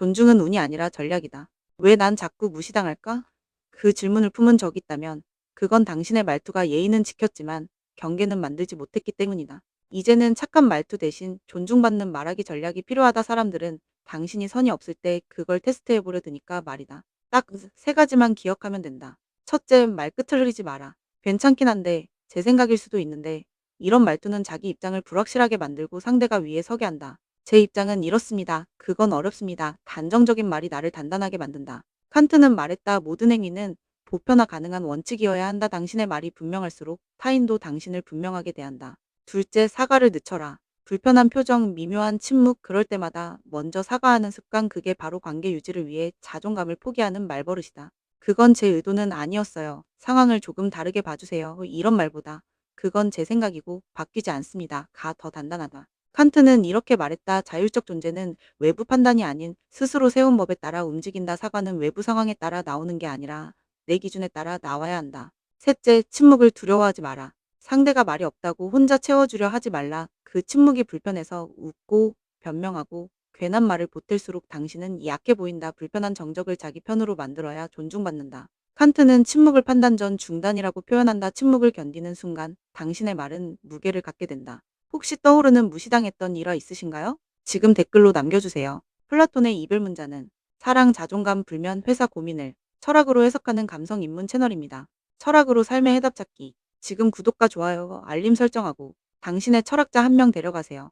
존중은 운이 아니라 전략이다. 왜 난 자꾸 무시당할까? 그 질문을 품은 적이 있다면 그건 당신의 말투가 예의는 지켰지만 경계는 만들지 못했기 때문이다. 이제는 착한 말투 대신 존중받는 말하기 전략이 필요하다 사람들은 당신이 선이 없을 때 그걸 테스트해 보려 드니까 말이다. 딱 세 가지만 기억하면 된다. 첫째, 말끝을 흐리지 마라. 괜찮긴 한데 제 생각일 수도 있는데 이런 말투는 자기 입장을 불확실하게 만들고 상대가 위에 서게 한다. 제 입장은 이렇습니다. 그건 어렵습니다. 단정적인 말이 나를 단단하게 만든다. 칸트는 말했다. 모든 행위는 보편화 가능한 원칙이어야 한다. 당신의 말이 분명할수록 타인도 당신을 분명하게 대한다. 둘째, 사과를 늦춰라. 불편한 표정, 미묘한 침묵, 그럴 때마다 먼저 사과하는 습관, 그게 바로 관계 유지를 위해 자존감을 포기하는 말버릇이다. 그건 제 의도는 아니었어요. 상황을 조금 다르게 봐주세요. 이런 말보다 그건 제 생각이고 바뀌지 않습니다. 가 더 단단하다. 칸트는 이렇게 말했다. 자율적 존재는 외부 판단이 아닌 스스로 세운 법에 따라 움직인다. 사과는 외부 상황에 따라 나오는 게 아니라 내 기준에 따라 나와야 한다. 셋째, 침묵을 두려워하지 마라. 상대가 말이 없다고 혼자 채워주려 하지 말라. 그 침묵이 불편해서 웃고 변명하고 괜한 말을 보탤수록 당신은 약해 보인다. 불편한 정적을 자기 편으로 만들어야 존중받는다. 칸트는 침묵을 판단 전 중단이라고 표현한다. 침묵을 견디는 순간 당신의 말은 무게를 갖게 된다. 혹시 떠오르는 무시당했던 일화 있으신가요? 지금 댓글로 남겨주세요. 플라톤의 이별 문자는 사랑, 자존감, 불면, 회사 고민을 철학으로 해석하는 감성 입문 채널입니다. 철학으로 삶의 해답 찾기. 지금 구독과 좋아요, 알림 설정하고 당신의 철학자 한 명 데려가세요.